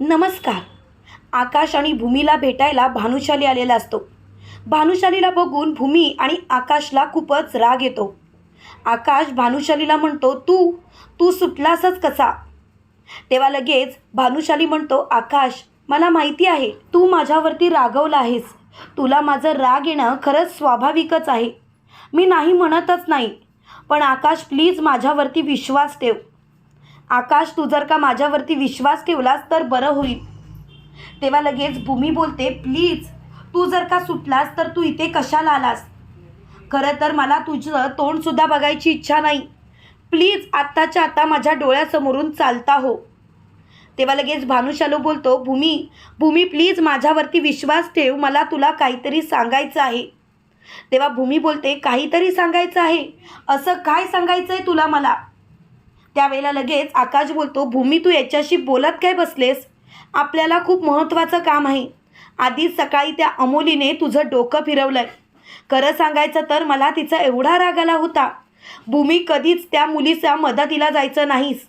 नमस्कार. आकाश आणि भूमीला भेटायला भानुशाली आलेला असतो. भानुशालीला बघून भूमी आणि आकाशला खूपच राग येतो. आकाश भानुशालीला म्हणतो तू तू सुटलासच कसा? तेव्हा लगेच भानुशाली म्हणतो आकाश मला माहिती आहे तू माझ्यावरती रागवला आहेस. तुला माझं राग येणं खरंच स्वाभाविकच आहे. मी नाही म्हणतच नाही पण आकाश प्लीज माझ्यावरती विश्वास ठेव. आकाश तू जर का माझ्यावरती विश्वास ठेवलास तर बरं होईल. तेव्हा लगेच भूमी बोलते प्लीज तू जर का सुटलास तर तू इथे कशाला आलास? खरं तर मला तुझं तोंडसुद्धा बघायची इच्छा नाही. प्लीज आत्ताच्या आता माझ्या डोळ्यासमोरून चालता हो. तेव्हा लगेच भानुशालू बोलतो भूमी भूमी प्लीज माझ्यावरती विश्वास ठेव मला तुला काहीतरी सांगायचं आहे. तेव्हा भूमी बोलते काहीतरी सांगायचं आहे? असं काय सांगायचं आहे तुला मला? त्यावेळेला लगेच आकाश बोलतो भूमी तू याच्याशी बोलत काय बसलेस? आपल्याला खूप महत्त्वाचं काम आहे. आधीच सकाळी त्या अमोलीने तुझं डोकं फिरवलंय. खरं सांगायचं तर मला तिचा एवढा राग आला होता. भूमी कधीच त्या मुलीच्या मदतीला जायचं नाहीस.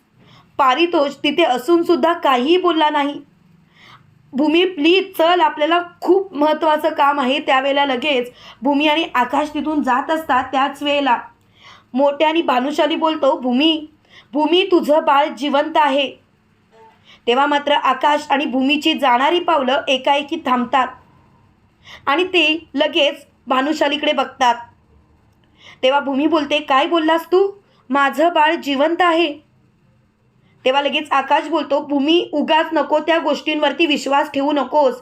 पारितोष तिथे असूनसुद्धा काहीही बोलला नाही. भूमी प्लीज चल आपल्याला खूप महत्त्वाचं काम आहे. त्यावेळेला लगेच भूमी आणि आकाश तिथून जात असतात त्याच वेळेला. मोठ्याने भानुशाली बोलतो भूमी भूमी तुझं बाळ जिवंत आहे. तेव्हा मात्र आकाश आणि भूमीची जाणारी पावलं एकाएकी थांबतात. आणि ते लगेच भानुशालीकडे बघतात. तेव्हा भूमी बोलते काय बोललास तू? माझं बाळ जिवंत आहे. तेव्हा लगेच आकाश बोलतो भूमी उगाच नको त्या गोष्टींवरती विश्वास ठेवू नकोस.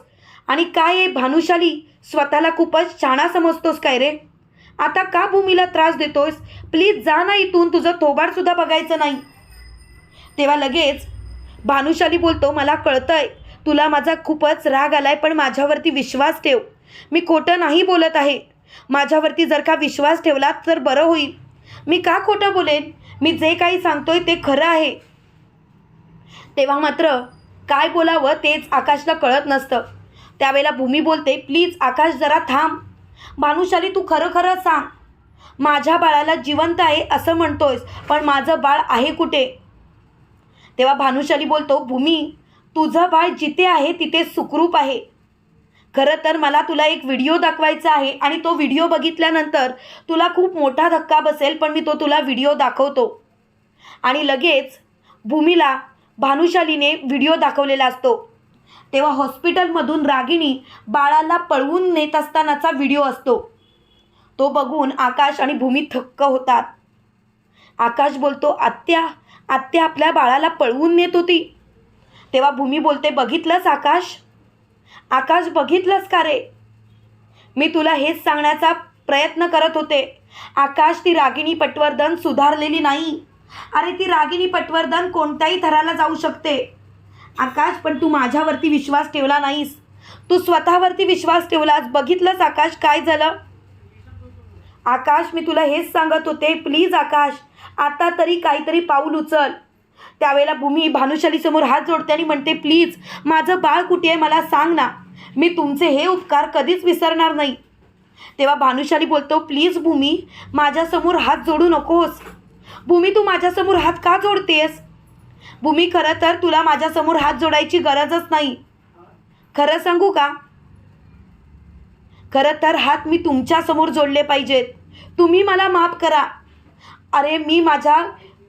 आणि काय आहे भानुशाली? स्वतःला खूपच शाणा समजतोस काय रे? आता का भूमीला त्रास देतोयस? प्लीज जा ना इथून तुझं थोबाडसुद्धा बघायचं नाही. तेव्हा लगेच भानुशाली बोलतो मला कळतंय तुला माझा खूपच राग आलाय पण माझ्यावरती विश्वास ठेव. मी खोटं नाही बोलत आहे. माझ्यावरती जर का विश्वास ठेवला तर बरं होईल. मी का खोटं बोलेन? मी जे काही सांगतोय ते खरं आहे. तेव्हा मात्र काय बोलावं तेच आकाशला कळत नसतं. त्यावेळेला भूमी बोलते प्लीज आकाश जरा थांब. भानुशाली तू खरं खरं सांग. माझ्या बाळाला जिवंत आहे असं म्हणतोयस पण माझं बाळ आहे कुठे? तेव्हा भानुशाली बोलतो भूमी तुझं बाळ जिथे आहे तिथे सुखरूप आहे. खरं तर मला तुला एक व्हिडिओ दाखवायचा आहे आणि तो व्हिडिओ बघितल्यानंतर तुला खूप मोठा धक्का बसेल पण मी तो तुला व्हिडिओ दाखवतो. आणि लगेच भूमीला भानुशालीने व्हिडिओ दाखवलेला असतो. तेव्हा हॉस्पिटलमधून रागिणी बाळाला पळवून नेत असतानाचा व्हिडिओ असतो. तो बघून आकाश आणि भूमी थक्क होतात. आकाश बोलतो आत्या आत्या आपल्या बाळाला पळवून नेत होती. तेव्हा भूमी बोलते बघितलंस आकाश? आकाश बघितलंस का रे? मी तुला हेच सांगण्याचा प्रयत्न करत होते. आकाश ती रागिणी पटवर्धन सुधारलेली नाही. अरे ती रागिणी पटवर्धन कोणत्याही थराला जाऊ शकते. आकाश पण तू माझ्यावरती विश्वास ठेवला नाहीस. तू स्वतःवरती विश्वास ठेवलास. बघितलंस आकाश काय झालं? आकाश मी तुला हेच सांगत होते प्लीज आकाश आता तरी काहीतरी पाऊल उचल. त्यावेळेला भूमी भानुशालीसमोर हात जोडते आणि म्हणते प्लीज माझं बाळ कुठे आहे मला सांग ना. मी तुमचे हे उपकार कधीच विसरणार नाही. तेव्हा भानुशाली बोलतो प्लीज भूमी माझ्यासमोर हात जोडू नकोस. भूमी तू माझ्यासमोर हात का जोडतेस? भूमी खरं तर तुला माझ्यासमोर हात जोडायची गरजच नाही. खरं सांगू का? खरं तर हात मी तुमच्यासमोर जोडले पाहिजेत. तुम्ही मला माफ करा. अरे मी माझ्या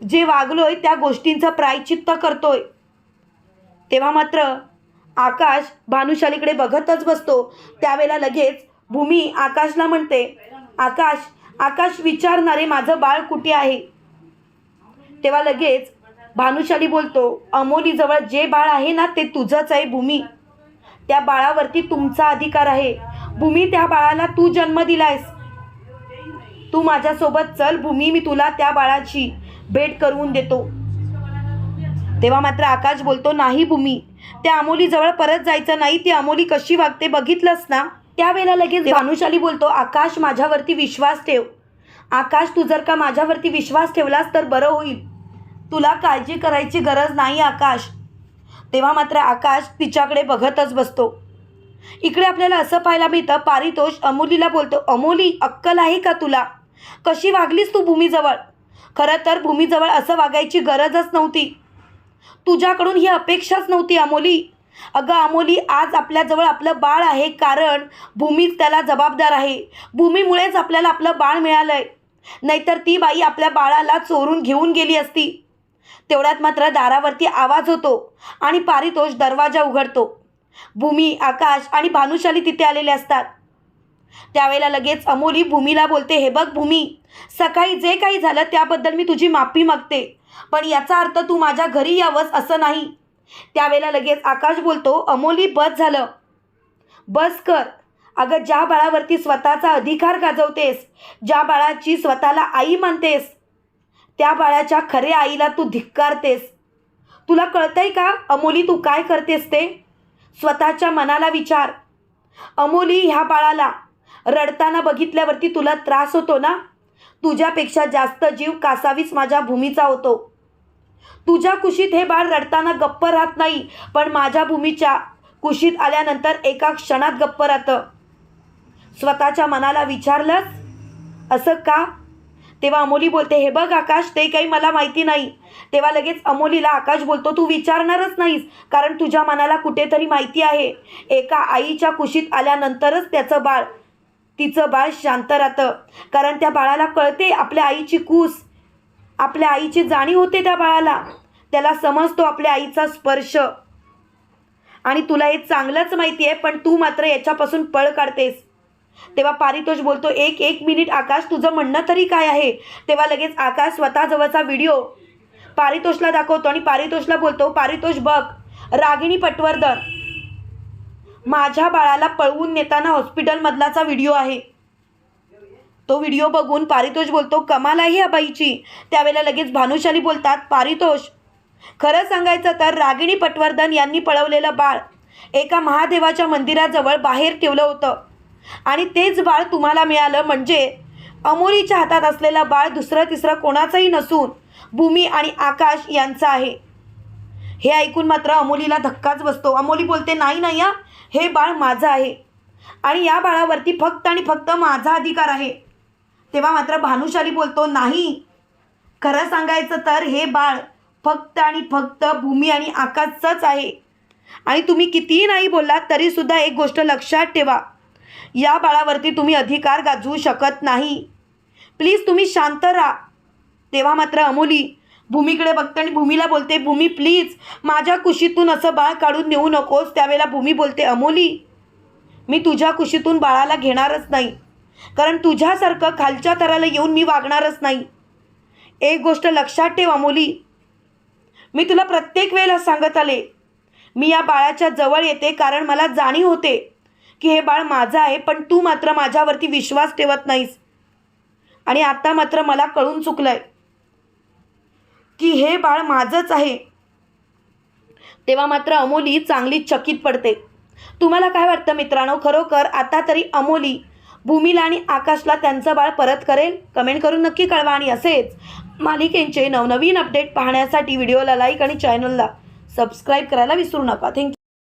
जे वागलोय त्या गोष्टींचं प्रायचित्त करतोय. तेव्हा मात्र आकाश भानुशालीकडे बघतच बसतो. त्यावेळेला लगेच भूमी आकाशला म्हणते आकाश आकाश विचारणारे माझं बाळ कुठे आहे? तेव्हा लगेच भानुशाली बोलतो अमोलीजवळ जे बाळ आहे ना ते तुझंच आहे भूमी. त्या बाळावरती तुमचा अधिकार आहे. भूमी त्या बाळाला तू जन्म दिलायस. तू माझ्यासोबत चल भूमी मी तुला त्या बाळाची भेट करून देतो. तेव्हा मात्र आकाश बोलतो नाही भूमी. त्या अमोलीजवळ परत जायचं नाही. ती अमोली कशी वागते बघितलंस ना? त्यावेळेला लगेच भानुशाली बोलतो आकाश माझ्यावरती विश्वास ठेव. आकाश तू जर का माझ्यावरती विश्वास ठेवलास तर बरं होईल. तुला काळजी करायची गरज नाही आकाश. तेव्हा मात्र आकाश तिच्याकडे बघतच बसतो. इकडे आपल्याला असं पाहायला मिळतं पारितोष अमोलीला बोलतो अमोली अक्कल आहे का तुला? कशी वागलीस तू भूमीजवळ? खरं तर भूमीजवळ असं वागायची गरजच नव्हती. तुझ्याकडून ही अपेक्षाच नव्हती अमोली. अगं अमोली आज आपल्याजवळ आपलं बाळ आहे कारण भूमीच त्याला जबाबदार आहे. भूमीमुळेच आपल्याला आपलं बाळ मिळालं आहे नाहीतर ती बाई आपल्या बाळाला चोरून घेऊन गेली असती. तेवढ्यात मात्र दारावरती आवाज होतो आणि पारितोष दरवाजा उघडतो. भूमी आकाश आणि भानुशाली तिथे आलेले असतात. त्यावेळेला लगेच अमोली भूमीला बोलते हे बघ भूमी सकाळी जे काही झालं त्याबद्दल मी तुझी माफी मागते पण याचा अर्थ तू माझ्या घरी यावंस असं नाही. त्यावेळेला लगेच आकाश बोलतो अमोली बस झालं. बस कर. अगं ज्या बाळावरती स्वतःचा अधिकार गाजवतेस ज्या बाळाची स्वतःला आई मानतेस त्या बाळाच्या खरे आईला तू धिक्कारतेस. तुला कळतंय का अमोली तू काय करतेस ते? स्वतःच्या मनाला विचार. अमोली ह्या बाळाला रडताना बघितल्यावरती तुला त्रास होतो ना? तुझ्यापेक्षा जास्त जीव कासावीस माझ्या भूमीचा होतो. तुझ्या कुशीत हे बाळ रडताना गप्प राहत नाही पण माझ्या भूमीच्या कुशीत आल्यानंतर एका क्षणात गप्प राहतं. स्वतःच्या मनाला विचारलंच असं का? तेव्हा अमोली बोलते हे बघ आकाश ते काही मला माहिती नाही. तेव्हा लगेच अमोलीला आकाश बोलतो तू विचारणारच नाहीस कारण तुझ्या मनाला कुठेतरी माहिती आहे. एका आईच्या कुशीत आल्यानंतरच त्याचं बाळ तिचं बाळ शांत राहतं. कारण त्या बाळाला कळते आपल्या आईची कूस. आपल्या आईची जाणीव होते त्या बाळाला. त्याला समजतो आपल्या आईचा स्पर्श. आणि तुला हे चांगलंच माहिती आहे पण तू मात्र याच्यापासून पळ काढतेस. तेव्हा पारितोष बोलतो एक एक मिनिट आकाश तुझं म्हणणं तरी काय आहे? तेव्हा लगेच आकाश स्वतःजवळचा व्हिडिओ पारितोषला दाखवतो आणि पारितोषला बोलतो पारितोष बघ रागिणी पटवर्धन माझ्या बाळाला पळवून नेताना हॉस्पिटलमधलाचा व्हिडिओ आहे. तो व्हिडिओ बघून पारितोष बोलतो कमाल आहे या बाईची. त्यावेळेला लगेच भानुशाली बोलतात पारितोष खरं सांगायचं तर रागिणी पटवर्धन यांनी पळवलेलं बाळ एका महादेवाच्या मंदिराजवळ बाहेर ठेवलं होतं. आणि तेच बाळ तुम्हाला मिळालं म्हणजे अमोलीच्या हातात असलेलं बाळ दुसरं तिसरं कोणाचंही नसून भूमी आणि आकाश यांचं आहे. हे ऐकून मात्र अमोलीला धक्काच बसतो. अमोली बोलते नाही नाही या हे बाळ माझं आहे आणि या बाळावरती फक्त आणि फक्त माझा अधिकार आहे. तेव्हा मात्र भानुशाली बोलतो नाही खरं सांगायचं तर हे बाळ फक्त आणि फक्त भूमी आणि आकाशचंच आहे आणि तुम्ही कितीही नाही बोललात तरीसुद्धा एक गोष्ट लक्षात ठेवा. या बाळावरती तुम्ही अधिकार गाजवू शकत नाही. प्लीज तुम्ही शांत राहा. तेव्हा मात्र अमोली भूमीकडे बघते आणि भूमीला बोलते भूमी प्लीज माझ्या कुशीतून असं बाळ काढून नेऊ नकोस. त्यावेळेला भूमी बोलते अमोली मी तुझ्या कुशीतून बाळाला घेणारच नाही. कारण तुझ्यासारखं खालच्या थराला येऊन मी वागणारच नाही. एक गोष्ट लक्षात ठेव अमोली. मी तुला प्रत्येक वेळेला सांगत आले. मी या बाळाच्या जवळ येते कारण मला जाणीव होते. की हे बाळ माझं आहे पण तू मात्र माझ्यावरती विश्वास ठेवत नाहीस. आणि आता मात्र मला कळून चुकलं आहे की हे बाळ माझंच आहे. तेव्हा मात्र अमोली चांगली चकित पडते. तुम्हाला काय वाटतं मित्रांनो? खरोखर आता तरी अमोली भूमीला आणि आकाशला त्यांचं बाळ परत करेल? कमेंट करून नक्की कळवा आणि असेच मालिकेंचे नवनवीन अपडेट पाहण्यासाठी व्हिडिओला लाईक आणि चॅनलला सबस्क्राईब करायला विसरू नका. थँक्यू